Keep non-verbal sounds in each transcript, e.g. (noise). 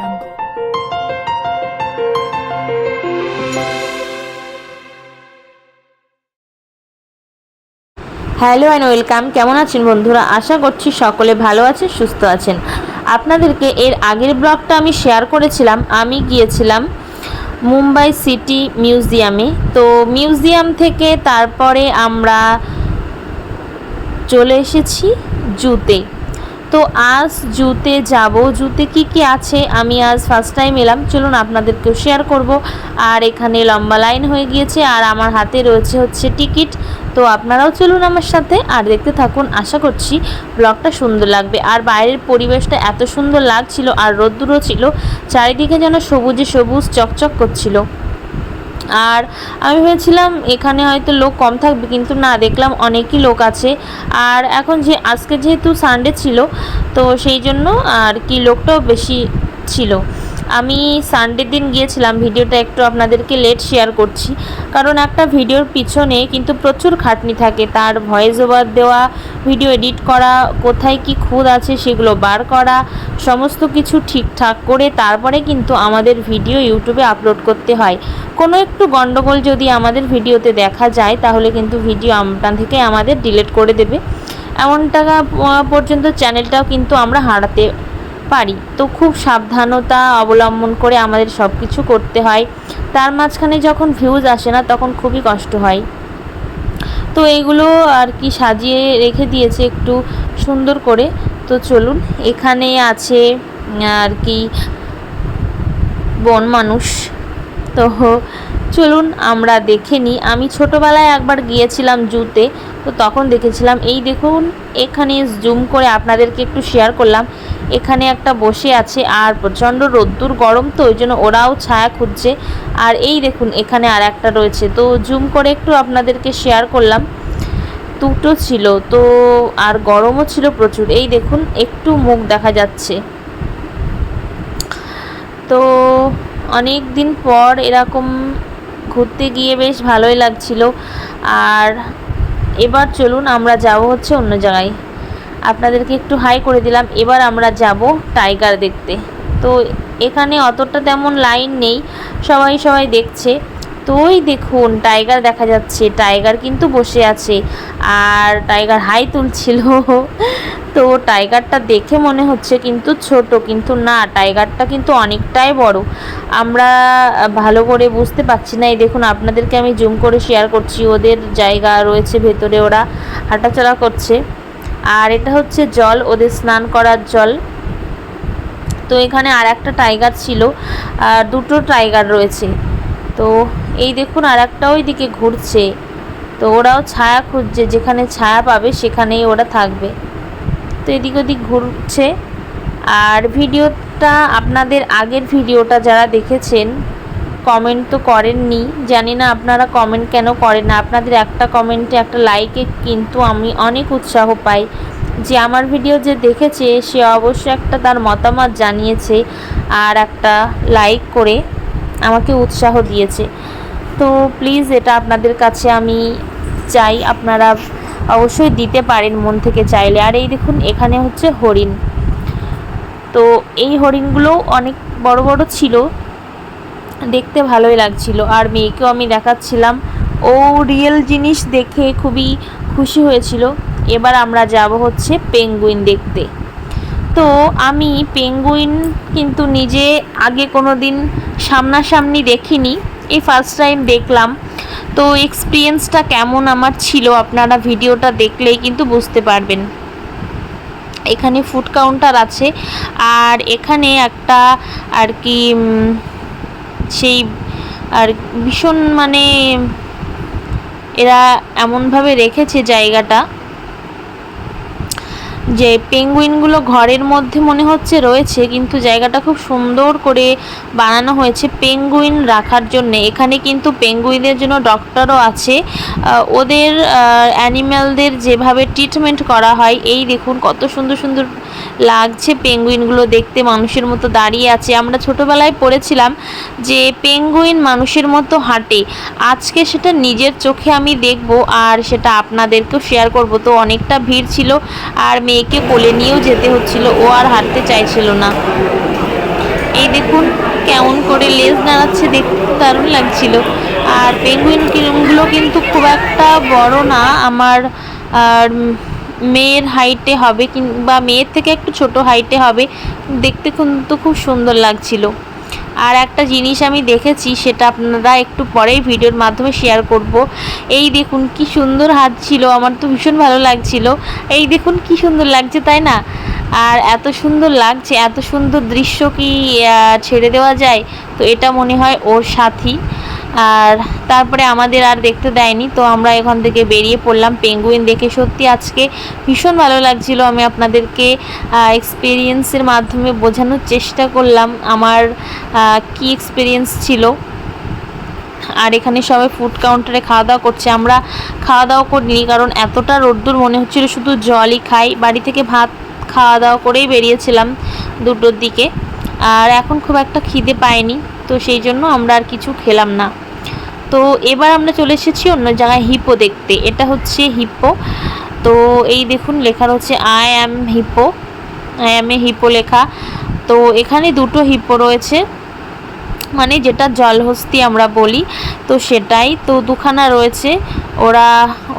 jungle. Hello and welcome কেমন আছেন বন্ধুরা? আশা করছি সকলে ভালো আছেন, সুস্থ আছেন। আপনাদেরকে এর আগের ব্লগটা আমি শেয়ার করেছিলাম। আমি গিয়েছিলাম মুম্বাই সিটি মিউজিয়ামে। তো মিউজিয়াম থেকে তারপরে আমরা চলে এসেছি জুতে। তো আজ জুতে যাব। জুতে কি কি আছে? আমি আজ ফার্স্ট টাইম এলাম। চলুন আপনাদেরকেও শেয়ার করব। আর এখানে লম্বা লাইন হয়ে গিয়েছে। আর আমার হাতে রয়েছে হচ্ছে টিকিট তো আপনারাও চলুন আমার সাথে। আর দেখতে থাকুন। আশা করছি ব্লগটা সুন্দর লাগবে। আর বাইরের পরিবেশটা এত সুন্দর লাগছিল। আর রোদ্দুরও ছিল। চারিদিকে যেন সবুজে সবুজ চকচক করছিল। আর আমি ভেবেছিলাম এখানে হয়তো লোক কম থাকবে, কিন্তু না, দেখলাম অনেকই লোক আছে। আর এখন যে, আজকে যেহেতু সানডে ছিল, তো সেই জন্য আর কি লোকটাও বেশি ছিল। আমি সানডে দিন গিয়েছিলাম, ভিডিওটা একটু আপনাদেরকে লেট শেয়ার করছি। কারণ একটা ভিডিওর পিছনে কিন্তু প্রচুর খাটনি থাকে, তার ভয়েস ওভার দেওয়া ভিডিও এডিট করা, কোথায় কি খুদ আছে সেগুলো বার করা, সমস্ত কিছু ঠিকঠাক করে তারপরে কিন্তু আমাদের ভিডিও ইউটিউবে আপলোড করতে হয়। কোনো একটু গণ্ডগোল যদি আমাদের ভিডিওতে দেখা যায়, তাহলে কিন্তু ভিডিও আপনার থেকে আমাদের ডিলিট করে দেবে। এমন টাকা পর্যন্ত চ্যানেলটাও কিন্তু আমরা হারাতে পারি। তো খুব সাবধানতা অবলম্বন করে আমাদের সব কিছু করতে হয়। তার মাঝখানে যখন ভিউজ আসে না, তখন খুবই কষ্ট হয়। তো এইগুলো আর কি সাজিয়ে রেখে দিয়েছে একটু সুন্দর করে। তো চলুন, এখানে আছে আর কি বন মানুষ। তো চলুন, আমরা দেখে নিই। আমি ছোটোবেলায় একবার গিয়েছিলাম জুতে। তো তখন দেখেছিলাম। এই দেখুন, এখানে জুম করে আপনাদেরকে একটু শেয়ার করলাম। এখানে একটা বসে আছে আর প্রচণ্ড রোদ্দুর, গরম তো, ওই জন্য ওরাও ছায়া খুঁজছে। আর এই দেখুন, এখানে আর একটা রয়েছে। তো জুম করে একটু আপনাদেরকে শেয়ার করলাম। দুটো ছিল, তো আর গরমও ছিল প্রচুর। এই দেখুন, একটু মুখ দেখা যাচ্ছে। তো অনেক দিন পর এরকম ঘুরতে গিয়ে বেশ ভালোই লাগছিল। আর এবার চলুন, আমরা যাব হচ্ছে অন্য জায়গায়। আপনাদেরকে একটু হাই করে দিলাম। এবার আমরা যাব টাইগার দেখতে। তো এখানে অতটা তেমন লাইন নেই। সবাই সবাই দেখছে। তো ওই দেখুন টাইগার দেখা যাচ্ছে। টাইগার কিন্তু বসে আছে। আর টাইগার হাই তুলছিল। (laughs) তো টাইগারটা দেখে মনে হচ্ছে কিন্তু ছোট, কিন্তু না টাইগারটা কিন্তু অনেকটাই বড়। আমরা ভালো করে বুঝতে পারছি না। এই দেখুন, আপনাদেরকে আমি জুম করে শেয়ার করছি। ওদের জায়গা রয়েছে, ভেতরে ওরা হাঁটাচলা করছে। আর এটা হচ্ছে জল, ওদের স্নান করার জল। তো এখানে আর একটা টাইগার ছিল, আর দুটো টাইগার রয়েছে। তো এই দেখুন আর একটা ওই দিকে ঘুরছে। তো ওরাও ছায়া খুঁজছে, যেখানে ছায়া পাবে সেখানেই ওরা থাকবে। তো এদিক ওদিক ঘুরছে। আর ভিডিওটা, আপনাদের আগের ভিডিওটা যারা দেখেছেন কমেন্ট তো করেননি। জানি না আপনারা কমেন্ট কেন করেন না। আপনাদের একটা কমেন্টে একটা লাইকে কিন্তু আমি অনেক উৎসাহ পাই। যে আমার ভিডিও যে দেখেছে, সে অবশ্যই একটা তার মতামত জানিয়েছে আর একটা লাইক করে আমাকে উৎসাহ দিয়েছে। তো প্লিজ এটা আপনাদের কাছে আমি চাই, আপনারা অবশ্যই দিতে পারেন মন থেকে চাইলে। আর এই দেখুন, এখানে হচ্ছে হরিণ। তো এই হরিণগুলো অনেক বড় বড় ছিল। দেখতে ভালোই লাগছিল। আর মেয়েকেও আমি দেখাচ্ছিলাম। ও রিয়েল জিনিস দেখে খুবই খুশি হয়েছিল। এবার আমরা যাব হচ্ছে পেঙ্গুইন দেখতে। তো আমি পেঙ্গুইন কিন্তু নিজে আগে কোনো দিন সামনাসামনি দেখিনি। এই ফার্স্ট টাইম দেখলাম। তো এক্সপিরিয়েন্সটা কেমন আমার ছিল আপনারা ভিডিওটা দেখলেই কিন্তু বুঝতে পারবেন। এখানে ফুড কাউন্টার আছে। আর এখানে একটা আর কি সেই আর ভীষণ মানে এরা এমনভাবে রেখেছে জায়গাটা। যে পেঙ্গুইনগুলো ঘরের মধ্যে মনে হচ্ছে রয়েছে, কিন্তু জায়গাটা খুব সুন্দর করে বানানো হয়েছে পেঙ্গুইন রাখার জন্য। এখানে কিন্তু পেঙ্গুইনের জন্য ডক্টরও আছে। ওদের অ্যানিম্যালদের যেভাবে ট্রিটমেন্ট করা হয়, এই দেখুন কত সুন্দর সুন্দর লাগছে পেঙ্গুইনগুলো দেখতে, মানুষের মতো দাঁড়িয়ে আছে। আমরা ছোটোবেলায় পড়েছিলাম যে পেঙ্গুইন মানুষের মতো হাঁটে। আজকে সেটা নিজের চোখে আমি দেখব আর সেটা আপনাদেরকেও শেয়ার করব। তো অনেকটা ভিড় ছিল আর মেয়েকে কোলে নিয়েও যেতে হচ্ছিল। ও আর হাঁটতে চাইছিল না। এই দেখুন, কেমন করে লেজ দাঁড়াচ্ছে দেখতে দারুণ লাগছিল। আর পেঙ্গুইন কিরমগুলো কিন্তু খুব একটা বড় না। আমার, আর মেয়ের হাইটে হবে কিংবা মেয়ের থেকে একটু ছোট হাইটে হবে। দেখতে কিন্তু খুব সুন্দর লাগছিল। আর একটা জিনিস আমি দেখেছি, সেটা আপনারা একটু পরেই ভিডিওর মাধ্যমে শেয়ার করব। এই দেখুন কি সুন্দর হাত ছিল, আমার তো ভীষণ ভালো লাগছিল। এই দেখুন কি সুন্দর লাগছে, তাই না? আর এত সুন্দর লাগছে, এত সুন্দর দৃশ্য কি ছেড়ে দেওয়া যায়? তো এটা মনে হয় ওর সাথী। আর তারপরে আমাদের আর দেখতে দেয়নি, তো আমরা এখান থেকে বেরিয়ে পড়লাম। পেঙ্গুইন দেখে সত্যি আজকে ভীষণ ভালো লাগছিল। আমি আপনাদেরকে এক্সপিরিয়েন্সের মাধ্যমে বোঝানোর চেষ্টা করলাম আমার কি এক্সপিরিয়েন্স ছিল। আর এখানে সবাই ফুড কাউন্টারে খাওয়া দাওয়া করছে। আমরা খাওয়া দাওয়া করিনি, কারণ এতটা রোদ্দুর মনে হচ্ছিল, শুধু জলই খাই। বাড়ি থেকে ভাত খাওয়া দাওয়া করেই বেরিয়েছিলাম দুটোর দিকে। আর এখন খুব একটা খিদে পায়নি। তো সেই জন্য আমরা আর কিছু খেলাম না। তো এবার আমরা চলে এসেছি অন্য জায়গায় হিপো দেখতে। এটা হচ্ছে হিপো তো এই দেখুন, লেখা রয়েছে I am hippo I am a hippo লেখা। তো এখানে দুটো হিপো রয়েছে। মানে যেটা জলহস্তি আমরা বলি, তো সেটাই। তো দুখানা রয়েছে। ওরা,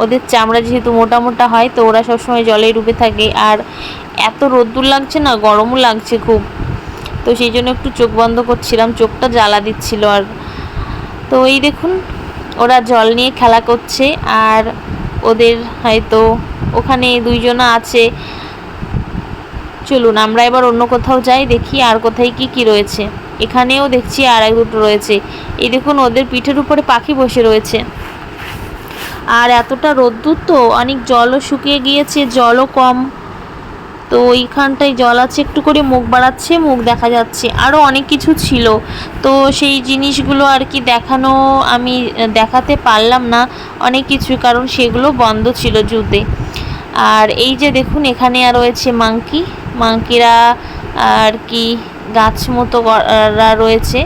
ওদের চামড়া যেহেতু মোটা মোটা হয়, তো ওরা সবসময় জলে ডুবে থাকে। আর এত রোদ্দুর লাগছে না, গরমও লাগছে খুব। তো সেই জন্য একটু চোখ বন্ধ করছিলাম, চোখটা জ্বালা দিচ্ছিল আর। তো এই দেখুন, ওরা জল নিয়ে খেলা করছে আর ওদের হয়তো ওখানে দুইজনা আছে। চলুন, আমরা এবার অন্য কোথাও যাই, দেখি আর কোথায় কি কি রয়েছে। এখানেও দেখছি আর এক দুটো রয়েছে। এই দেখুন, ওদের পিঠের উপরে পাখি বসে রয়েছে। আর এতটা রোদ্দুর তো, অনেক জলও শুকিয়ে গিয়েছে, জলও কম। তো ওইখানটায় জল আছে, একটু করে মুখ বাড়াচ্ছে, মুখ দেখা যাচ্ছে। আরও অনেক কিছু ছিল। তো সেই জিনিসগুলো আর কি দেখানো আমি দেখাতে পারলাম না অনেক কিছু কারণ সেগুলো বন্ধ ছিল জুতে আর এই যে দেখুন, এখানে আর রয়েছে মাংকি। মাংকিরা আর কি গাছ মতো রয়েছে।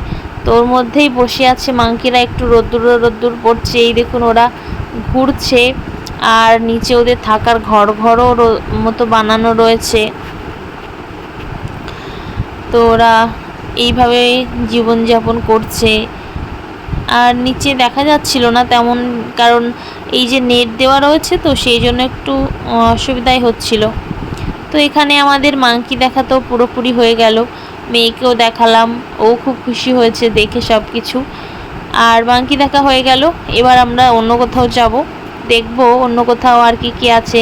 তো ওর মধ্যেই বসে আছে মাংকিরা, একটু রোদ্দুর রোদ্দুর পড়ছে এই দেখুন, ওরা ঘুরছে। আর নিচে ওদের থাকার ঘর ঘরও মতো বানানো রয়েছে। তো ওরা এইভাবে জীবনযাপন করছে। আর নিচে দেখা যাচ্ছিল না তেমন, কারণ এই যে নেট দেওয়া রয়েছে তো সেই জন্য একটু অসুবিধাই হচ্ছিল। তো এখানে আমাদের মাংকি দেখা তো পুরোপুরি হয়ে গেল। মেয়েকেও দেখালাম, ও খুব খুশি হয়েছে দেখে সব কিছু আর মাংকি দেখা হয়ে গেল, এবার আমরা অন্য কোথাও যাব। দেখব অন্য কোথাও আর কি কি আছে,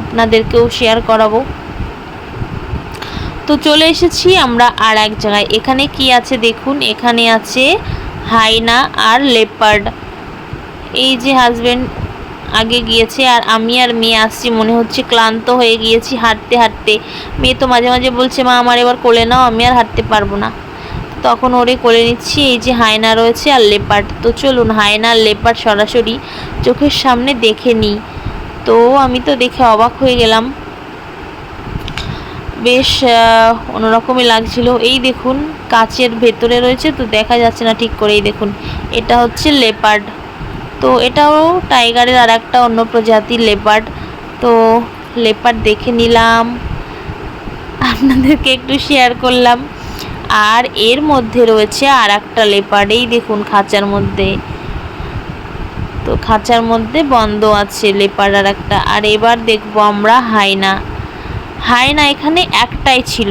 আপনাদেরকেও শেয়ার করাবো। তো চলে এসেছি আমরা আর এক জায়গায়। এখানে কি আছে দেখুন, এখানে আছে হাইনা আর লেপার্ড। এই যে হাজব্যান্ড আগে গিয়েছে আর আমি আর মেয়ে আসছি, মনে হচ্ছে ক্লান্ত হয়ে গিয়েছি হাঁটতে হাঁটতে। মেয়ে তো মাঝে মাঝে বলছে, মা, আমার এবার কোলে নাও, আমি আর হাঁটতে পারব না। তখন ওরে কোলে নিচ্ছি, এই যে হায়না রয়েছে আর লেপার্ড। তো চলুন হায়না আর লেপার্ড সরাসরি চোখের সামনে দেখে নিই তো আমি তো দেখে অবাক হয়ে গেলাম। বেশ অন্যরকমই লাগছিল। এই দেখুন, কাচের ভেতরে রয়েছে, তো দেখা যাচ্ছে না ঠিক করে এই দেখুন, এটা হচ্ছে লেপার্ড। তো এটাও টাইগারের আর একটা অন্য প্রজাতির লেপার্ড। তো লেপার্ড দেখে নিলাম। আপনাদেরকে একটু শেয়ার করলাম। আর এর মধ্যে রয়েছে আর একটা লেপার্ড। এই দেখুন, খাঁচার মধ্যে। তো খাঁচার মধ্যে বন্ধ আছে লেপার্ড আর একটা। আর এবার দেখব আমরা হাইনা হায়না এখানে একটাই ছিল।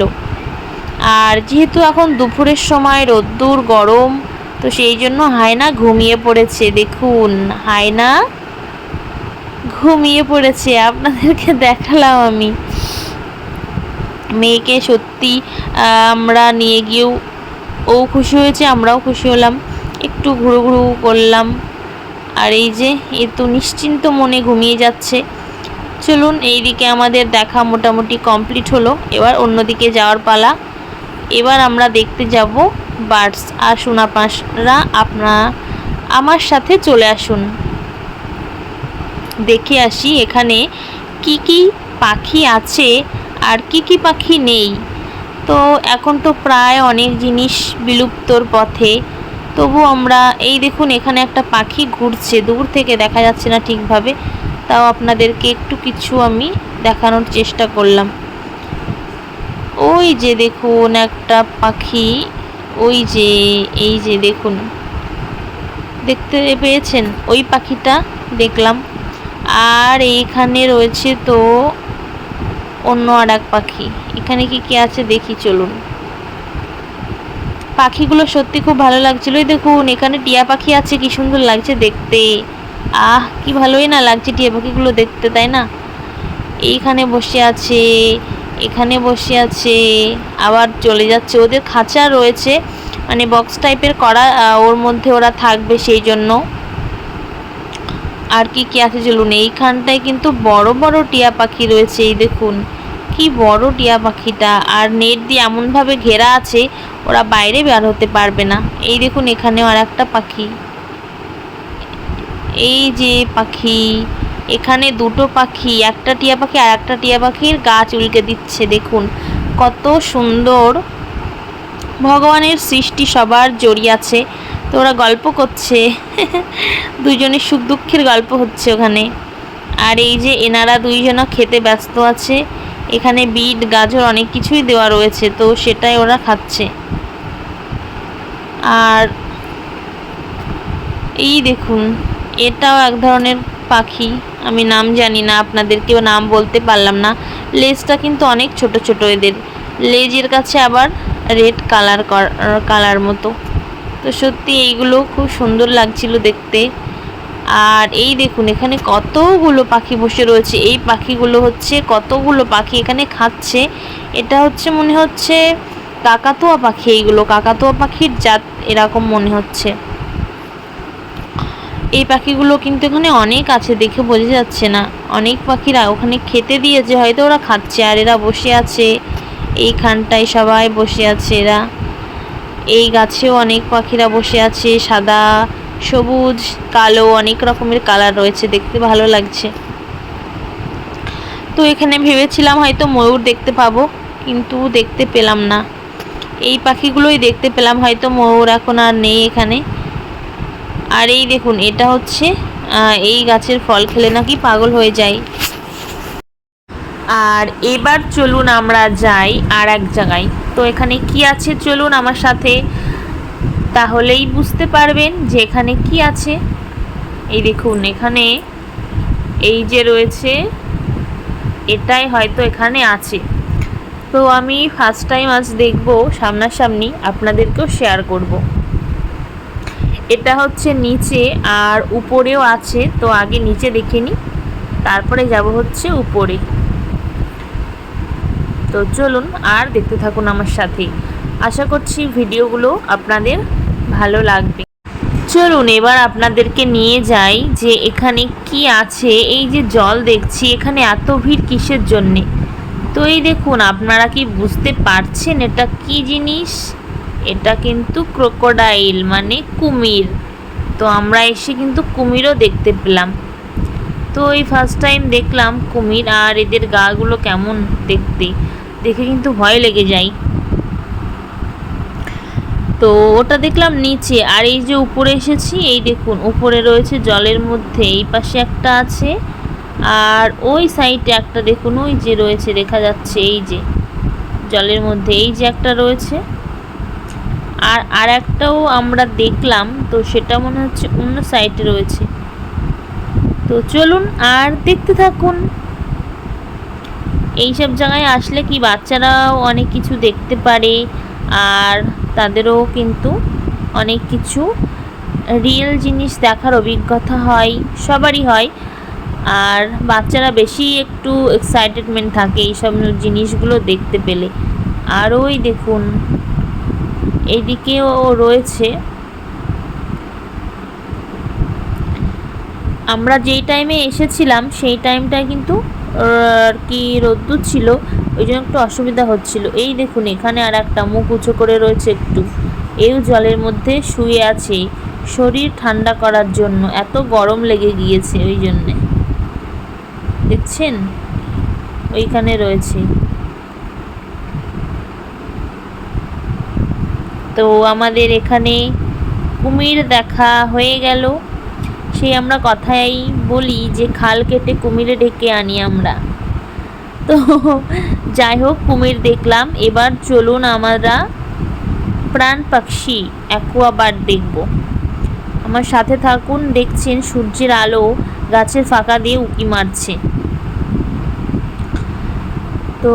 আর যেহেতু এখন দুপুরের সময়, রোদ্দুর, গরম, তো সেই জন্য হায়না ঘুমিয়ে পড়েছে। দেখুন, হায়না ঘুমিয়ে পড়েছে। আপনাদেরকে দেখালাম আমি। মেয়েকে সত্যি আমরা নিয়ে গিয়েও ও খুশি হয়েছে, আমরাও খুশি হলাম। একটু ঘুরু ঘুরু করলাম। আর এই যে, এ তো নিশ্চিন্ত মনে ঘুমিয়ে যাচ্ছে। চলুন এই দিকে আমাদের দেখা মোটামুটি কমপ্লিট হলো। এবার অন্যদিকে যাওয়ার পালা। এবার আমরা দেখতে যাব বার্ডস। আর সোনাপাশরা আপনারা আমার সাথে চলে আসুন। দেখে আসি এখানে কি কি পাখি আছে আর কি কি পাখি নেই। তো এখন তো প্রায় অনেক জিনিস বিলুপ্তর পথে। তবু আমরা, এই দেখুন এখানে একটা পাখি ঘুরছে, দূর থেকে দেখা যাচ্ছে না ঠিকভাবে। তাও আপনাদেরকে একটু কিছু আমি দেখানোর চেষ্টা করলাম। ওই যে দেখুন একটা পাখি, ওই যে, এই যে দেখুন। দেখতে পেয়েছেন? ওই পাখিটা দেখলাম। আর এইখানে রয়েছে তো অন্য আর এক পাখি। এখানে কি কি আছে দেখি, চলুন। পাখিগুলো সত্যি খুব ভালো লাগছিল। দেখুন, এখানে টিয়া পাখি আছে, কি সুন্দর লাগছে দেখতে। আহ, কি ভালোই না লাগছে টিয়া পাখিগুলো দেখতে, তাই না? এইখানে বসে আছে, এখানে বসে আছে, আবার চলে যাচ্ছে। ওদের খাঁচা রয়েছে মানে বক্স টাইপের করা ওর মধ্যে ওরা থাকবে সেই জন্য। আর কি কি আছে চলুন, এইখানটায় কিন্তু বড় বড় টিয়া পাখি রয়েছে, এই দেখুন। কি বড় টিয়া পাখিটা আর নেট দিয়ে এমনভাবে ঘেরা আছে, ওরা বাইরে বের হতে পারবে না। এই দেখুন, এখানেও আর একটা পাখি। এই যে পাখি, এখানে দুটো পাখি, একটা টিয়া পাখি আর একটা টিয়া পাখির গাছ উল্টে দিচ্ছে, দেখুন। কত সুন্দর। ভগবানের সৃষ্টি সবার জড়িয়ে আছে। তো ওরা গল্প করছে। (laughs) দুজনের সুখ দুঃখের গল্প হচ্ছে ওখানে। আর এই যে এনারা দুইজনা খেতে ব্যস্ত আছে। এখানে বিট, গাজর অনেক কিছুই দেওয়া রয়েছে, তো সেটাই ওরা খাচ্ছে। আর এই দেখুন, এটাও এক ধরনের পাখি, আমি নাম জানি না, আপনাদেরকেও নাম বলতে পারলাম না। লেজটা কিন্তু অনেক ছোট ছোট এদের। লেজের কাছে আবার রেড কালার কালার মতো। তো সত্যি এইগুলো খুব সুন্দর লাগছিল দেখতে। আর এই দেখুন, এখানে কতগুলো পাখি বসে রয়েছে। এই পাখিগুলো হচ্ছে কতগুলো পাখি এখানে খাচ্ছে। এটা হচ্ছে মনে হচ্ছে কাকাতুয়া পাখি এইগুলো, কাকাতুয়া পাখির জাত এরকম মনে হচ্ছে। এই পাখিগুলো কিন্তু এখানে অনেক আছে দেখে বোঝা যাচ্ছে না। অনেক পাখিরা ওখানে খেতে দিয়েছে, হয়তো ওরা খাচ্ছে আর এরা বসে আছে। এইখানটায় সবাই বসে আছে এরা। এই গাছেও অনেক পাখিরা বসে আছে, সাদা সবুজ, কালো, অনেক রকমের কালার রয়েছে, দেখতে ভালো লাগছে। তো এখানে ভেবেছিলাম হয়তো ময়ূর দেখতে পাবো, কিন্তু দেখতে পেলাম না। এই পাখিগুলোই দেখতে পেলাম, হয়তো ময়ূর এখন আর নেই এখানে। আর এই দেখুন, এটা হচ্ছে এই গাছের ফল খেলে নাকি পাগল হয়ে যায়। আর এবার চলুন আমরা যাই আর এক জায়গায়। তো এখানে কি আছে? চলুন আমার সাথে তাহলেই বুঝতে পারবেন যে এখানে কি আছে। এই দেখুন, এখানে এই যে রয়েছে, এটাই হয়তো এখানে আছে। তো আমি ফার্স্ট টাইম আজ দেখব সামনাসামনি আপনাদেরকেও শেয়ার করব। এটা হচ্ছে নিচে আর উপরেও আছে, তো আগে নিচে দেখে নিই। তারপরে যাব হচ্ছে উপরে। তো চলুন আর দেখতে থাকুন আমার সাথে আশা করছি ভিডিওগুলো আপনাদের ভালো লাগবে। চলুন এবার আপনাদেরকে নিয়ে যাই যে এখানে কি আছে। এই যে জল দেখছি, এখানে এত ভিড় কিসের জন্যে? তো এই দেখুন, আপনারা কি বুঝতে পারছেন এটা কি জিনিস? এটা কিন্তু ক্রোকোডাইল মানে কুমির। তো আমরা এসে কিন্তু কুমিরও দেখতে পেলাম। তো এই ফার্স্ট টাইম দেখলাম কুমির আর এদের গাগুলো কেমন দেখতে। দেখে কিন্তু ভয় লেগে যায়। তো ওটা দেখলাম নিচে, আর এই যে উপরে এসেছি, এই দেখুন, উপরে রয়েছে জলের মধ্যে, এই পাশে একটা আছে, আর ওই সাইডে একটা দেখুন, ওই যে রয়েছে, দেখা যাচ্ছে এই যে জলের মধ্যে, এই যে একটা রয়েছে। আর আর একটাও আমরা দেখলাম, তো সেটা মনে হচ্ছে অন্য সাইডে রয়েছে। তো চলুন আর দেখতে থাকুন। এইসব জায়গায় আসলে কি বাচ্চারাও অনেক কিছু দেখতে পারে আর তাদেরও কিন্তু অনেক কিছু রিয়েল জিনিস দেখার অভিজ্ঞতা হয়, সবারই হয়। আর বাচ্চারা বেশি একটু এক্সাইটেডমেন্ট থাকে এইসব জিনিসগুলো দেখতে পেলে। আর ওই দেখুন এইদিকেও রয়েছে। আমরা যেই টাইমে এসেছিলাম, সেই টাইমটায় কিন্তু আর কি রোদ্দুর ছিল, ওই জন্য একটু অসুবিধা হচ্ছিল। এই দেখুন, এখানে আর একটা মুখ উঁচু করে রয়েছে একটু। এও জলের মধ্যে শুয়ে আছে। শরীর ঠান্ডা করার জন্য। এত গরম লেগে গিয়েছে ওই জন্যে। দেখছেন? ওইখানে রয়েছে। তো আমাদের এখানে কুমির দেখা হয়ে গেল। সেই আমরা কথাই বলি যে খাল কেটে কুমিরে ডেকে আনি আমরা। তো যাই হোক, কুমির দেখলাম। এবার চলুন আমরা প্রাণ পাখি অ্যাকোয়াবার্ড দেখব। আমার সাথে থাকুন, দেখছেন সূর্যের আলো গাছের ফাঁকা দিয়ে উকি মারছে। তো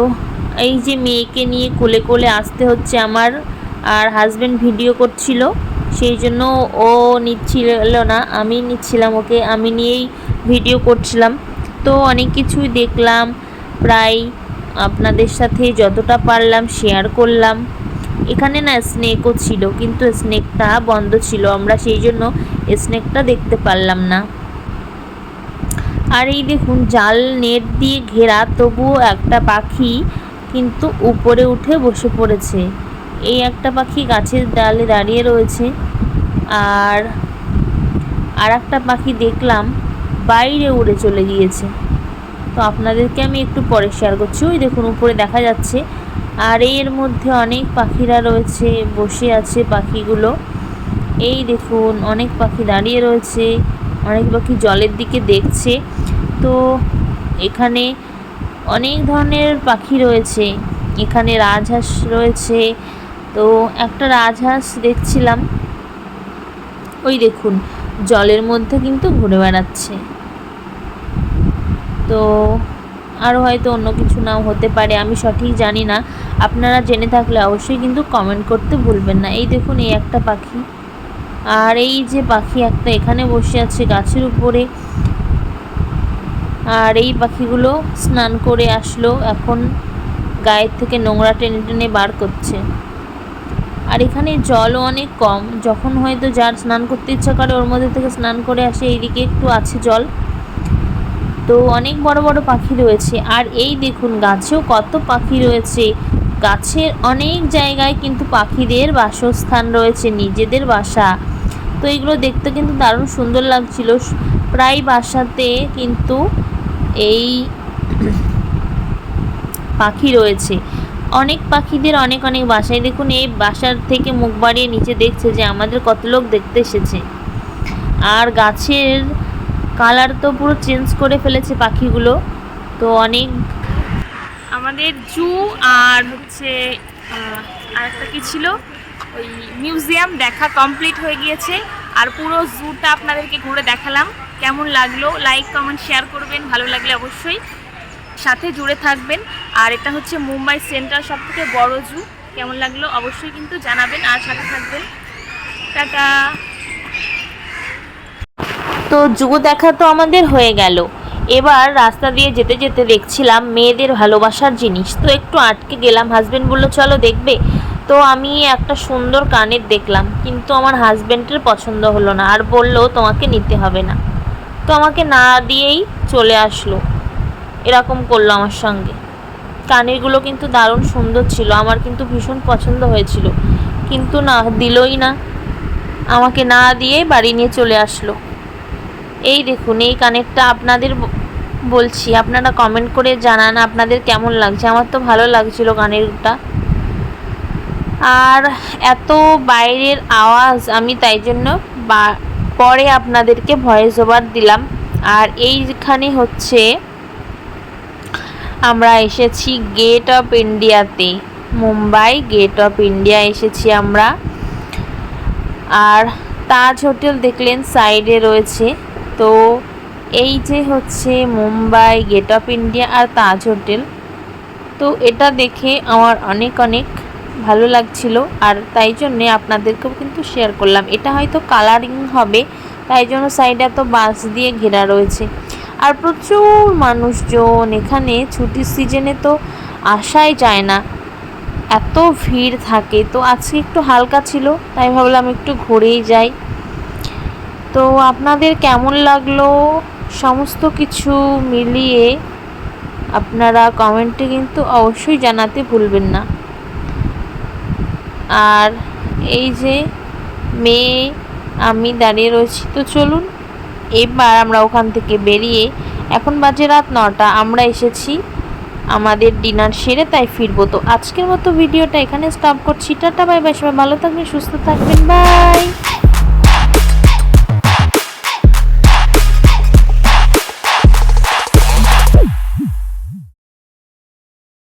এই যে মেয়েকে নিয়ে কোলে কোলে আসতে হচ্ছে আমার, আর হাজব্যান্ড ভিডিও করছিল। সেই জন্য ও নিচ্ছিল না, আমি নিচ্ছিলাম ওকে, আমি নিয়েই ভিডিও করছিলাম। তো অনেক কিছুই দেখলাম, প্রায় আপনাদের সাথে যতটা পারলাম শেয়ার করলাম। এখানে না স্নেকও ছিল, কিন্তু স্নেকটা বন্ধ ছিল, আমরা সেই জন্য স্নেকটা দেখতে পারলাম না। আর এই দেখুন, জাল নেট দিয়ে ঘেরা, তবুও একটা পাখি কিন্তু উপরে উঠে বসে পড়েছে। এই একটা পাখি গাছের ডালে দাঁড়িয়ে রয়েছে। আর আর একটা পাখি দেখলাম বাইরে উড়ে চলে গিয়েছে। তো আপনাদেরকে আমি একটু পরে শেয়ার করছি। ওই দেখুন, উপরে দেখা যাচ্ছে। আর এর মধ্যে অনেক পাখিরা রয়েছে, বসে আছে পাখিগুলো। এই দেখুন, অনেক পাখি দাঁড়িয়ে রয়েছে, অনেক পাখি জলের দিকে দেখছে। তো এখানে অনেক ধরনের পাখি রয়েছে। এখানে রাজহাঁস রয়েছে তো একটা রাজহাঁস দেখছিলাম। ওই দেখুন, জলের মধ্যে কিন্তু ঘুরে বেড়াচ্ছে। তো আরও হয়তো অন্য কিছু নাও হতে পারে, আমি সঠিক জানি না। আপনারা জেনে থাকলে অবশ্যই কিন্তু কমেন্ট করতে ভুলবেন না। এই দেখুন, এই একটা পাখি। আর এই যে পাখি একটা এখানে বসে আছে গাছের উপরে। আর এই পাখিগুলো স্নান করে আসলো, এখন গায়ের থেকে নোংরা টেনে টেনে বার করছে। আর এখানে জলও অনেক কম। যখন হয়তো যার স্নান করতে ইচ্ছা করে, ওর মধ্যে থেকে স্নান করে আসে, এইদিকে একটু আছে জল। তো অনেক বড় বড় পাখি রয়েছে। আর এই দেখুন, গাছেও কত পাখি রয়েছে। গাছের অনেক জায়গায় কিন্তু পাখিদের বাসস্থান রয়েছে, নিজেদের বাসা। তো এগুলো দেখতে কিন্তু দারুণ সুন্দর লাগছিল। প্রায় বাসাতে কিন্তু এই পাখি রয়েছে। অনেক পাখিদের অনেক অনেক বাসায় দেখুন, এই বাসার থেকে মুখ বাড়িয়ে নিচে দেখছে যে আমাদের কত লোক দেখতে এসেছে। আর গাছের কালার তো পুরো চেঞ্জ করে ফেলেছে পাখিগুলো। তো অনেক আমাদের জু আর হচ্ছে আর একটা কি ছিল? ওই মিউজিয়াম দেখা কমপ্লিট হয়ে গিয়েছে। আর পুরো জুটা আপনাদেরকে ঘুরে দেখালাম। কেমন লাগল? লাইক কমেন্ট শেয়ার করবেন। ভালো লাগলে অবশ্যই। সাথে জুড়ে থাকবেন। আর এটা হচ্ছে মুম্বাই সেন্ট্রাল সব থেকে বড় জু। কেমন লাগল অবশ্যই কিন্তু জানাবেন আর সাথে থাকবেন। টাটা। তো জু দেখা তো আমাদের হয়ে গেল। এবার রাস্তা দিয়ে যেতে যেতে দেখছিলাম মেয়েদের ভালোবাসার জিনিস। তো একটু আটকে গেলাম হাজব্যান্ড বলল, চলো দেখবে। তো আমি একটা সুন্দর কানের দেখলাম, কিন্তু আমার হাজব্যান্ডের পছন্দ হলো না। আর বলল, তোমাকে নিতে হবে না। তো আমাকে না দিয়েই চলে আসলো। এরকম করল আমার সঙ্গে। কানেরগুলো কিন্তু দারুণ সুন্দর ছিল। আমার কিন্তু ভীষণ পছন্দ হয়েছিল। কিন্তু না, দিলই না। আমাকে না দিয়ে বাড়ি নিয়ে চলে আসলো। এই দেখুন, এই কানেরটা আপনাদের বলছি, আপনারা কমেন্ট করে জানান আপনাদের কেমন লাগছে। আমার তো ভালো লাগছিল কানেরটা। আর এত বাইরের আওয়াজ, আমি তাই জন্য পরে আপনাদেরকে ভয়েস ওভার দিলাম। আর এইখানে হচ্ছে আমরা এসেছি গেট অফ ইন্ডিয়াতে মুম্বাই গেট অফ ইন্ডিয়া এসেছি আমরা। আর তাজ হোটেল দেখলেন, সাইডে রয়েছে। তো এই যে হচ্ছে মুম্বাই গেট অফ ইন্ডিয়া আর তাজ হোটেল। তো এটা দেখে আমার অনেক অনেক ভালো লাগছিল। আর তাই জন্যে আপনাদেরকেও কিন্তু শেয়ার করলাম। এটা হয়তো কালারিং হবে, তাই জন্য সাইডে এত বাঁশ দিয়ে ঘেরা রয়েছে। আর প্রচুর মানুষজন এখানে ছুটির সিজনে তো আসাই যায় না। এত ভিড় থাকে। তো আজকে একটু হালকা ছিল, তাই ভাবলাম একটু ঘুরেই যাই। তো আপনাদের কেমন লাগল? সমস্ত কিছু মিলিয়ে আপনারা কমেন্টে কিন্তু অবশ্যই জানাতে ভুলবেন না। আর এই যে মেয়ে, আমি দাঁড়িয়ে রয়েছি। তো চলুন এবার আমরা ওখান থেকে বেরিয়ে এখন বাজে রাত নটা, আমরা এসেছি আমাদের ডিনার সেরে তাই ফিরবো। তো আজকের মতো ভিডিওটা এখানে স্টপ করছি। টাটা বাই বাই সবাই ভালো থাকবেন, সুস্থ থাকবেন বাই